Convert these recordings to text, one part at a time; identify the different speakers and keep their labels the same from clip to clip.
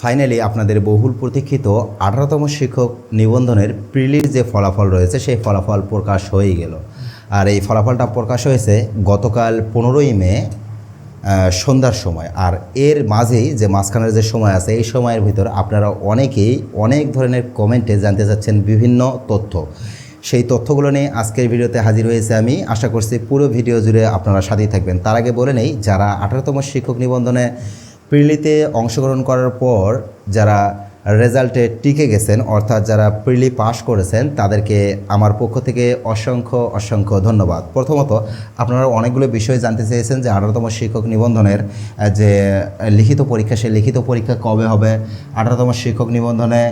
Speaker 1: Finally আপনাদের বহুল প্রতীক্ষিত আঠারোতম শিক্ষক নিবন্ধনের প্রিলির যে ফলাফল রয়েছে, সেই ফলাফল প্রকাশ হয়ে গেল। আর এই ফলাফলটা প্রকাশ হয়েছে গতকাল পনেরোই মে সন্ধ্যার সময়। আর এর মাঝেই যে মাঝখানের যে সময় আছে, এই সময়ের ভিতর আপনারা অনেকেই অনেক ধরনের কমেন্টে জানতে চাচ্ছেন বিভিন্ন তথ্য। সেই তথ্যগুলো নিয়ে আজকের ভিডিওতে হাজির হয়েছে আমি। আশা করছি পুরো ভিডিও জুড়ে আপনারা সাথেই থাকবেন। তার আগে বলে নেই, যারা আঠারোতম শিক্ষক নিবন্ধনে প্রিলিতে অংশগ্রহণ করার পর যারা রেজাল্টে টিকে গেছেন, অর্থাৎ যারা প্রিলি পাশ করেছেন, তাদেরকে আমার পক্ষ থেকে অসংখ্য অসংখ্য ধন্যবাদ। প্রথমত, আপনারা অনেকগুলো বিষয় জানতে চেয়েছেন যে আঠারোতম শিক্ষক নিবন্ধনের যে লিখিত পরীক্ষা, সেই লিখিত পরীক্ষা কবে হবে? আঠারোতম শিক্ষক নিবন্ধনে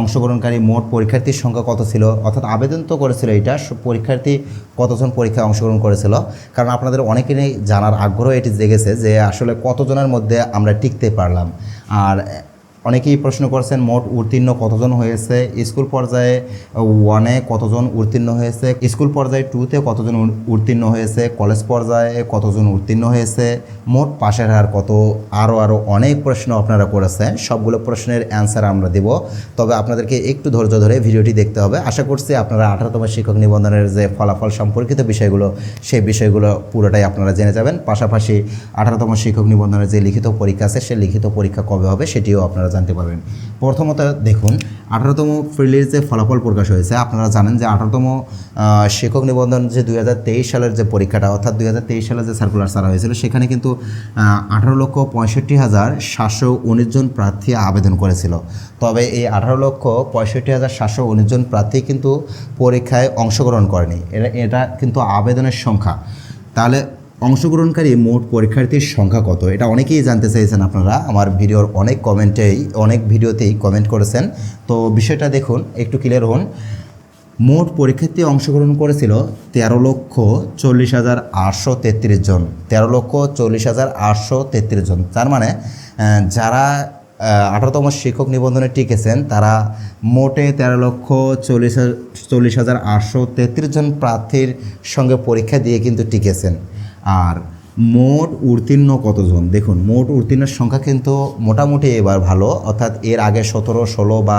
Speaker 1: অংশগ্রহণকারী মোট পরীক্ষার্থীর সংখ্যা কত ছিল? অর্থাৎ আবেদন তো করেছিল এটা পরীক্ষার্থী কতজন পরীক্ষায় অংশগ্রহণ করেছিল? কারণ আপনাদের অনেকেরই জানার আগ্রহ এটি জেগেছে যে আসলে কতজনের মধ্যে আমরা টিকতে পারলাম। আর অনেকেই প্রশ্ন করছেন, মোট উত্তীর্ণ কতজন হয়েছে? স্কুল পর্যায়ে ওয়ানে কতজন উত্তীর্ণ হয়েছে? স্কুল পর্যায়ে টুতে কতজন উত্তীর্ণ হয়েছে? কলেজ পর্যায়ে কতজন উত্তীর্ণ হয়েছে? মোট পাশের হার কত? আরও আরও অনেক প্রশ্ন আপনারা করেছেন। সবগুলো প্রশ্নের অ্যান্সার আমরা দেব। তবে আপনাদেরকে একটু ধৈর্য ধরে ভিডিওটি দেখতে হবে। আশা করছি আপনারা আঠারোতম শিক্ষক নিবন্ধনের যে ফলাফল সম্পর্কিত বিষয়গুলো, সেই বিষয়গুলো পুরোটাই আপনারা জেনে যাবেন। পাশাপাশি আঠারোতম শিক্ষক নিবন্ধনের যে লিখিত পরীক্ষা আছে, সেই লিখিত পরীক্ষা কবে হবে সেটিও আপনারা জানতে পারবেন। প্রথমত দেখুন, আঠারোতম প্রিলির যে ফলাফল প্রকাশ হয়েছে, আপনারা জানেন যে আঠারোতম শিক্ষক নিবন্ধন যে দুই হাজার তেইশ সালের যে পরীক্ষাটা, অর্থাৎ দুই হাজার তেইশ সালে যে সার্কুলার ছাড়া হয়েছিল, সেখানে কিন্তু আঠারো লক্ষ পঁয়ষট্টি হাজার সাতশো উনিশ জন প্রার্থী আবেদন করেছিল। তবে এই আঠারো লক্ষ পঁয়ষট্টি হাজার সাতশো উনিশ জন প্রার্থী কিন্তু পরীক্ষায় অংশগ্রহণ করেনি। এটা এটা কিন্তু আবেদনের সংখ্যা। তাহলে অংশগ্রহণকারী মোট পরীক্ষার্থীর সংখ্যা কত? এটা অনেকেই জানতে চাইছেন আপনারা। আমার ভিডিওর অনেক কমেন্টেই, অনেক ভিডিওতেই কমেন্ট করেছেন। তো বিষয়টা দেখুন, একটু ক্লিয়ার হন। মোট পরীক্ষার্থী অংশগ্রহণ করেছিল তেরো লক্ষ চল্লিশ হাজার আটশো তেত্রিশ জন। তেরো লক্ষ চল্লিশ হাজার আটশো তেত্রিশ জন। তার মানে যারা আঠারোতম শিক্ষক নিবন্ধনে টিকেছেন, তারা মোটে তেরো লক্ষ চল্লিশ চল্লিশ হাজার আটশো তেত্রিশ জন প্রার্থীর সঙ্গে পরীক্ষা দিয়ে কিন্তু টিকেছেন। আর মোট উত্তীর্ণ কতজন? দেখুন, মোট উত্তীর্ণের সংখ্যা কিন্তু মোটামুটি এবার ভালো, অর্থাৎ এর আগে সতেরো, ষোলো বা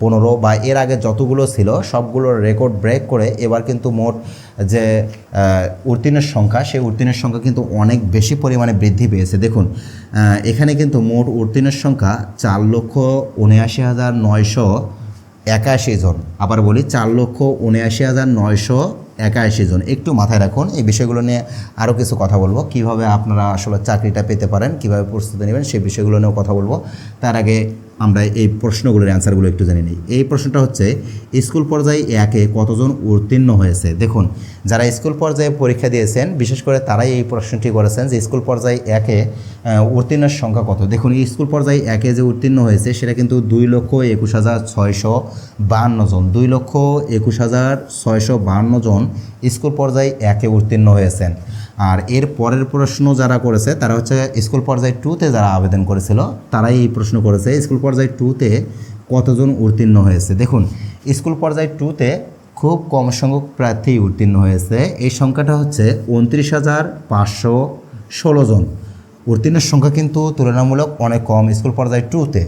Speaker 1: পনেরো বা এর আগে যতগুলো ছিল, সবগুলোর রেকর্ড ব্রেক করে এবার কিন্তু মোট যে উত্তীর্ণের সংখ্যা, সেই উত্তীর্ণের সংখ্যা কিন্তু অনেক বেশি পরিমাণে বৃদ্ধি পেয়েছে। দেখুন এখানে কিন্তু মোট উত্তীর্ণের সংখ্যা চার লক্ষ উনআশি হাজার নয়শো একাশি জন। আবার বলি, চার লক্ষ উনআশি হাজার নয়শো একাশি জন একটু মাথায় রাখুন। এই বিষয়গুলো নিয়ে আরও কিছু কথা বলব। কীভাবে আপনারা আসলে চাকরিটা পেতে পারেন, কীভাবে প্রস্তুতি নেবেন, সেই বিষয়গুলো নিয়েও কথা বলব। তার আগে আমরা এই প্রশ্নগুলোর অ্যান্সারগুলো একটু জেনে নিই। এই প্রশ্নটা হচ্ছে, স্কুল পর্যায়ে একে কতজন উত্তীর্ণ হয়েছে? দেখুন, যারা স্কুল পর্যায়ে পরীক্ষা দিয়েছেন, বিশেষ করে তারাই এই প্রশ্নটি করেছেন যে স্কুল পর্যায়ে একে উত্তীর্ণের সংখ্যা কত? দেখুন স্কুল পর্যায়ে একে যে উত্তীর্ণ হয়েছে, সেটা কিন্তু দুই লক্ষ একুশ হাজার ছয়শো বাহান্ন জন। দুই লক্ষ একুশ হাজার ছয়শো বাহান্ন জন স্কুল পর্যায়ে একে উত্তীর্ণ হয়েছেন। আর এর পরের প্রশ্ন যারা করেছে, তারা হচ্ছে স্কুল পর্যায়ে টুতে যারা আবেদন করেছিল, তারাই এই প্রশ্ন করেছে, স্কুল পর্যায়ে টুতে কতজন উত্তীর্ণ হয়েছে? দেখুন, স্কুল পর্যায়ে টুতে খুব কম সংখ্যক প্রার্থী উত্তীর্ণ হয়েছে। এই সংখ্যাটা হচ্ছে উনত্রিশ হাজার পাঁচশো ষোলো জন। উত্তীর্ণের সংখ্যা কিন্তু তুলনামূলক অনেক কম স্কুল পর্যায়ে টুতে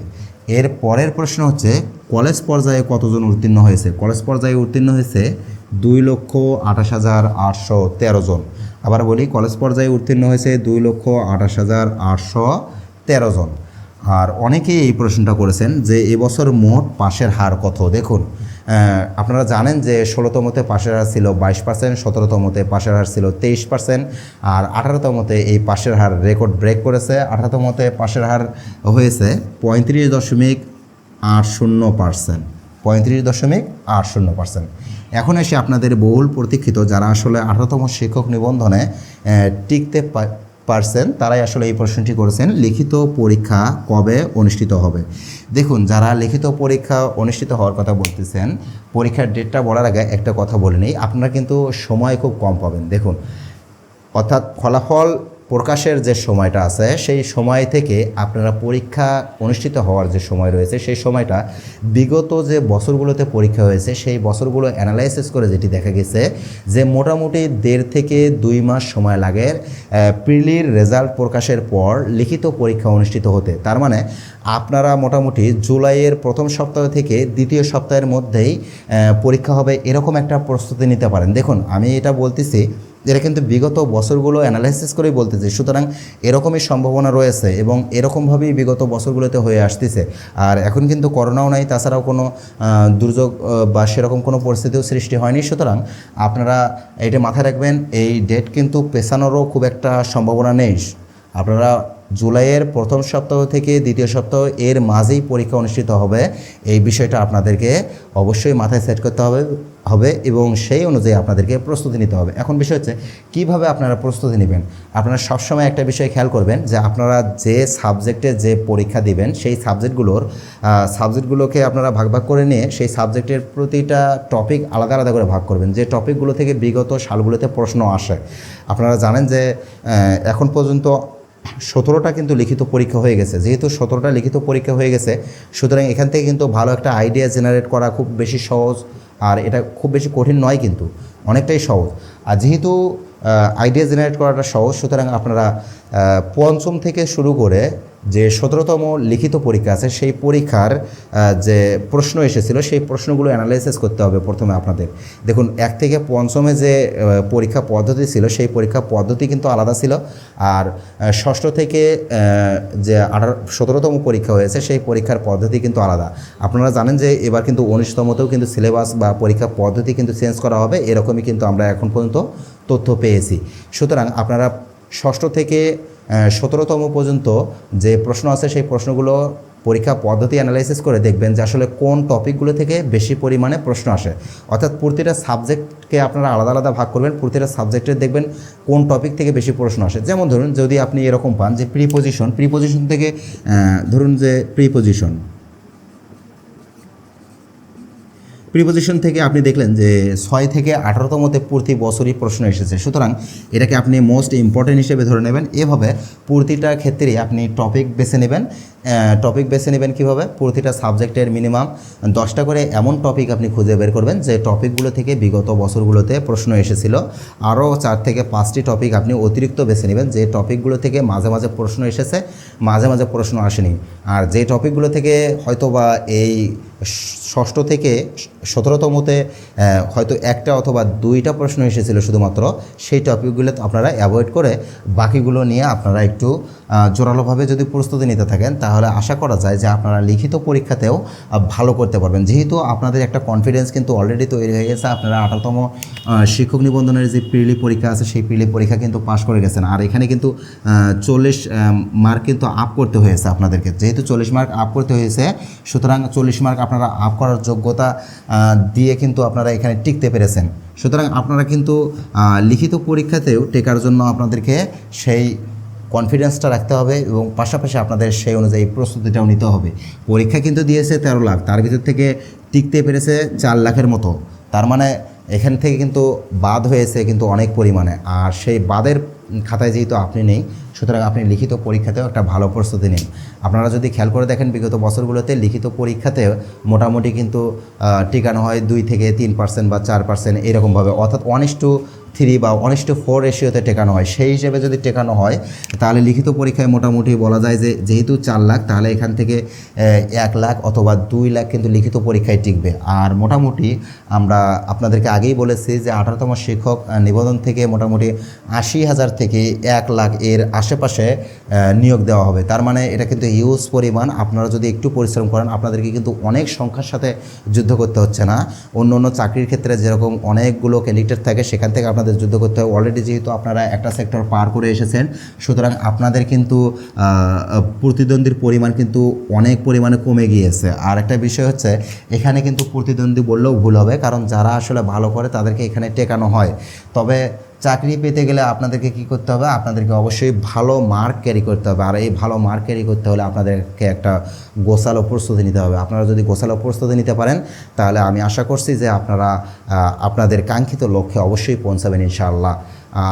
Speaker 1: এর পরের প্রশ্ন হচ্ছে, কলেজ পর্যায়ে কতজন উত্তীর্ণ হয়েছে? কলেজ পর্যায়ে উত্তীর্ণ হয়েছে দুই লক্ষ আঠাশ হাজার আটশো তেরো জন। আবার বলি, কলেজ পর্যায়ে উত্তীর্ণ হয়েছে দুই লক্ষ আঠাশ হাজার আটশো তেরো জন। আর অনেকেই এই প্রশ্নটা করেছেন যে এবছর মোট পাশের হার কত? দেখুন আপনারা জানেন যে ষোলোতমতে পাশের হার ছিল বাইশ পার্সেন্ট সতেরোতমতে পাশের হার ছিল তেইশ পার্সেন্ট, আর আঠারোতমতে এই পাশের হার রেকর্ড ব্রেক করেছে। আঠারোতমতে পাশের হার হয়েছে পঁয়ত্রিশ দশমিক আট শূন্য পার্সেন্ট। পঁয়ত্রিশ দশমিক আট শূন্য পার্সেন্ট এখন এসে আপনাদের বহুল প্রতীক্ষিত যারা আসলে আঠারোতম শিক্ষক নিবন্ধনে টিকতে পারছেন, তারাই আসলে এই প্রশ্নটি করেছেন, লিখিত পরীক্ষা কবে অনুষ্ঠিত হবে? দেখুন, যারা লিখিত পরীক্ষা অনুষ্ঠিত হওয়ার কথা বলতেছেন, পরীক্ষার ডেটটা বলার আগে একটা কথা বলে নিই, আপনারা কিন্তু সময় খুব কম পাবেন। দেখুন, অর্থাৎ ফলাফল প্রকাশের যে সময়টা আছে, সেই সময় থেকে আপনারা পরীক্ষা অনুষ্ঠিত হওয়ার যে সময় রয়েছে, সেই সময়টা বিগত যে বছরগুলোতে পরীক্ষা হয়েছে, সেই বছরগুলো অ্যানালাইসিস করে যেটি দেখা গেছে যে মোটামুটি দেড় থেকে দুই মাস সময় লাগে প্রিলির রেজাল্ট প্রকাশের পর লিখিত পরীক্ষা অনুষ্ঠিত হতে। তার মানে আপনারা মোটামুটি জুলাইয়ের প্রথম সপ্তাহ থেকে দ্বিতীয় সপ্তাহের মধ্যেই পরীক্ষা হবে এরকম একটা প্রস্তুতি নিতে পারেন। দেখুন, আমি এটা বলতেছি এটা কিন্তু বিগত বছরগুলো অ্যানালাইসিস করেই বলতেছে, সুতরাং এরকমই সম্ভাবনা রয়েছে এবং এরকমভাবেই বিগত বছরগুলোতে হয়ে আসতেছে। আর এখন কিন্তু করোনাও নাই, তাছাড়াও কোনো দুর্যোগ বা সেরকম কোনো পরিস্থিতিও সৃষ্টি হয়নি। সুতরাং আপনারা এটা মাথায় রাখবেন, এই ডেট কিন্তু পেছানোরও খুব একটা সম্ভাবনা নেই। আপনারা জুলাইয়ের প্রথম সপ্তাহ থেকে দ্বিতীয় সপ্তাহ এর মাঝেই পরীক্ষা অনুষ্ঠিত হবে। এই বিষয়টা আপনাদেরকে অবশ্যই মাথায় সেট করতে হবে হবে এবং সেই অনুযায়ী আপনাদেরকে প্রস্তুতি নিতে হবে। এখন বিষয় হচ্ছে, কীভাবে আপনারা প্রস্তুতি নেবেন? আপনারা সবসময় একটা বিষয় খেয়াল করবেন যে আপনারা যে সাবজেক্টে যে পরীক্ষা দিবেন, সেই সাবজেক্টগুলোর সাবজেক্টগুলোকে আপনারা ভাগ ভাগ করে নিয়ে সেই সাবজেক্টের প্রতিটা টপিক আলাদা আলাদা করে ভাগ করবেন। যে টপিকগুলো থেকে বিগত সালগুলোতে প্রশ্ন আসে, আপনারা জানেন যে এখন পর্যন্ত সতেরোটা কিন্তু লিখিত পরীক্ষা হয়ে গেছে। যেহেতু সতেরোটা লিখিত পরীক্ষা হয়ে গেছে, সুতরাং এখান থেকে কিন্তু ভালো একটা আইডিয়া জেনারেট করা খুব বেশি সহজ আর এটা খুব বেশি কঠিন নয় কিন্তু, অনেকটাই সহজ। আর যেহেতু আইডিয়া জেনারেট করাটা সহজ, সুতরাং আপনারা পঞ্চম থেকে শুরু করে যে সতেরোতম লিখিত পরীক্ষা আছে, সেই পরীক্ষার যে প্রশ্ন এসেছিল, সেই প্রশ্নগুলো অ্যানালাইসিস করতে হবে প্রথমে আপনাদের। দেখুন, এক থেকে পঞ্চমে যে পরীক্ষা পদ্ধতি ছিল, সেই পরীক্ষা পদ্ধতি কিন্তু আলাদা ছিল। আর ষষ্ঠ থেকে যে আঠারো, সতেরোতম পরীক্ষা হয়েছে, সেই পরীক্ষার পদ্ধতি কিন্তু আলাদা। আপনারা জানেন যে এবার কিন্তু উনিশতমতেও কিন্তু সিলেবাস বা পরীক্ষা পদ্ধতি কিন্তু চেঞ্জ করা হবে, এরকমই কিন্তু আমরা এখন পর্যন্ত তথ্য পেয়েছি। সুতরাং আপনারা ষষ্ঠ থেকে সতেরোতম পর্যন্ত যে প্রশ্ন আছে, সেই প্রশ্নগুলো পরীক্ষা পদ্ধতি অ্যানালাইসিস করে দেখবেন যে আসলে কোন টপিকগুলো থেকে বেশি পরিমাণে প্রশ্ন আসে। অর্থাৎ প্রতিটা সাবজেক্টকে আপনারা আলাদা আলাদা ভাগ করবেন, প্রতিটা সাবজেক্টে দেখবেন কোন টপিক থেকে বেশি প্রশ্ন আসে। যেমন ধরুন, যদি আপনি এরকম পান যে প্রিপোজিশন প্রিপোজিশন থেকে ধরুন যে প্রিপোজিশন প্রিপোজিশন থেকে আপনি দেখলেন যে ছয় থেকে আঠারোতমতে প্রতি বছরই প্রশ্ন এসেছে। সুতরাং এটাকে আপনি মোস্ট ইম্পর্টেন্ট হিসেবে ধরে নেবেন। এভাবে প্রতিটা ক্ষেত্রেই আপনি টপিক বেছে নেবেন। টপিক বেছে নেবেন কীভাবে? প্রতিটা সাবজেক্টের মিনিমাম দশটা করে এমন টপিক আপনি খুঁজে বের করবেন যে টপিকগুলো থেকে বিগত বছরগুলোতে প্রশ্ন এসেছিল। আরও চার থেকে পাঁচটি টপিক আপনি অতিরিক্ত বেছে নেবেন। যে টপিকগুলো থেকে মাঝে মাঝে প্রশ্ন এসেছে, মাঝে মাঝে প্রশ্ন আসেনি। আর যে টপিকগুলো থেকে হয়তো বা এই ষষ্ঠ থেকে সতেরোতমতে হয়তো একটা অথবা দুইটা প্রশ্ন এসেছিল শুধুমাত্র, সেই টপিকগুলো আপনারা অ্যাভয়েড করে বাকিগুলো নিয়ে আপনারা একটু জোরালোভাবে যদি প্রস্তুতি নিতে থাকেন, তাহলে আশা করা যায় যে আপনারা লিখিত পরীক্ষাতেও ভালো করতে পারবেন। যেহেতু আপনাদের একটা কনফিডেন্স কিন্তু অলরেডি তৈরি হয়ে গেছে, আপনারা আঠারোতম শিক্ষক নিবন্ধনের যে প্রিলি পরীক্ষা আছে, সেই প্রিলি পরীক্ষা কিন্তু পাশ করে গেছেন। আর এখানে কিন্তু চল্লিশ মার্ক কিন্তু আপ করতে হয়েছে আপনাদেরকে। যেহেতু চল্লিশ মার্ক আপ করতে হয়েছে, সুতরাং চল্লিশ মার্ক আপনারা আপ করার যোগ্যতা দিয়ে কিন্তু আপনারা এখানে টিকতে পেরেছেন। সুতরাং আপনারা কিন্তু লিখিত পরীক্ষাতেও টেকার জন্য আপনাদেরকে সেই কনফিডেন্সটা রাখতে হবে এবং পাশাপাশি আপনাদের সেই অনুযায়ী প্রস্তুতিটাও নিতে হবে। পরীক্ষা কিন্তু দিয়েছে তেরো লাখ, তার ভিতর থেকে টিকতে পেরেছে চার লাখের মতো। তার মানে এখান থেকে কিন্তু বাদ হয়েছে কিন্তু অনেক পরিমাণে। আর সেই বাদের খাতায় যেহেতু আপনি নেই, সুতরাং আপনি লিখিত পরীক্ষাতেও একটা ভালো প্রস্তুতি নিন। আপনারা যদি খেয়াল করে দেখেন, বিগত বছরগুলোতে লিখিত পরীক্ষাতে মোটামুটি কিন্তু টিকানো হয় দুই থেকে তিন পার্সেন্ট বা চার পার্সেন্ট এরকমভাবে। অর্থাৎ ওয়ান ইস টু থ্রি বা ইস টু ফোর রেশিওতে টেকানো হয়। সেই হিসেবে যদি টেকানো হয়, তাহলে লিখিত পরীক্ষায় মোটামুটি বলা যায় যে যেহেতু চার লাখ, তাহলে এখান থেকে এক লাখ অথবা দুই লাখ কিন্তু লিখিত পরীক্ষায় টিকবে। আর মোটামুটি আমরা আপনাদেরকে আগেই বলেছি যে আঠারোতম শিক্ষক নিবন্ধন থেকে মোটামুটি আশি হাজার থেকে এক লাখ এর আশেপাশে নিয়োগ দেওয়া হবে। তার মানে এটা কিন্তু হিউজ পরিমাণ। আপনারা যদি একটু পরিশ্রম করেন, আপনাদেরকে কিন্তু অনেক সংখ্যার সাথে যুদ্ধ করতে হচ্ছে না। অন্য অন্য চাকরির ক্ষেত্রে যেরকম অনেকগুলো ক্যান্ডিডেট থাকে, সেখান থেকে আপনাদের যুদ্ধ করতে হয়। অলরেডি যেহেতু আপনারা একটা সেক্টর পার করে এসেছেন, সুতরাং আপনাদের কিন্তু প্রতিদ্বন্দ্বীর পরিমাণ কিন্তু অনেক পরিমাণে কমে গিয়েছে। আর একটা বিষয় হচ্ছে, এখানে কিন্তু প্রতিদ্বন্দ্বী বললেও ভুল হবে, কারণ যারা আসলে ভালো করে তাদেরকে এখানে টেকানো হয়। তবে চাকরি পেতে গেলে আপনাদেরকে কি করতে হবে? আপনাদেরকে অবশ্যই ভালো মার্ক ক্যারি করতে হবে। আর এই ভালো মার্ক ক্যারি করতে হলে আপনাদেরকে একটা গোছালো প্রস্তুতি নিতে হবে। আপনারা যদি গোছালো প্রস্তুতি নিতে পারেন, তাহলে আমি আশা করছি যে আপনারা আপনাদের কাঙ্ক্ষিত লক্ষ্যে অবশ্যই পৌঁছাবেন ইনশাআল্লাহ।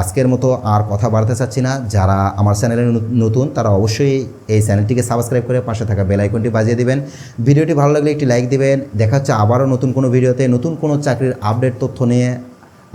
Speaker 1: আজকের মতো আর কথা বাড়তে চাচ্ছি না। যারা আমার চ্যানেলে নতুন, তারা অবশ্যই এই চ্যানেলটিকে সাবস্ক্রাইব করে পাশে থাকা বেল আইকনটি বাজিয়ে দিবেন। ভিডিওটি ভালো লাগলে একটি লাইক দিবেন। দেখা হচ্ছে আবারও নতুন কোনো ভিডিওতে নতুন কোনো চাকরির আপডেট তথ্য নিয়ে।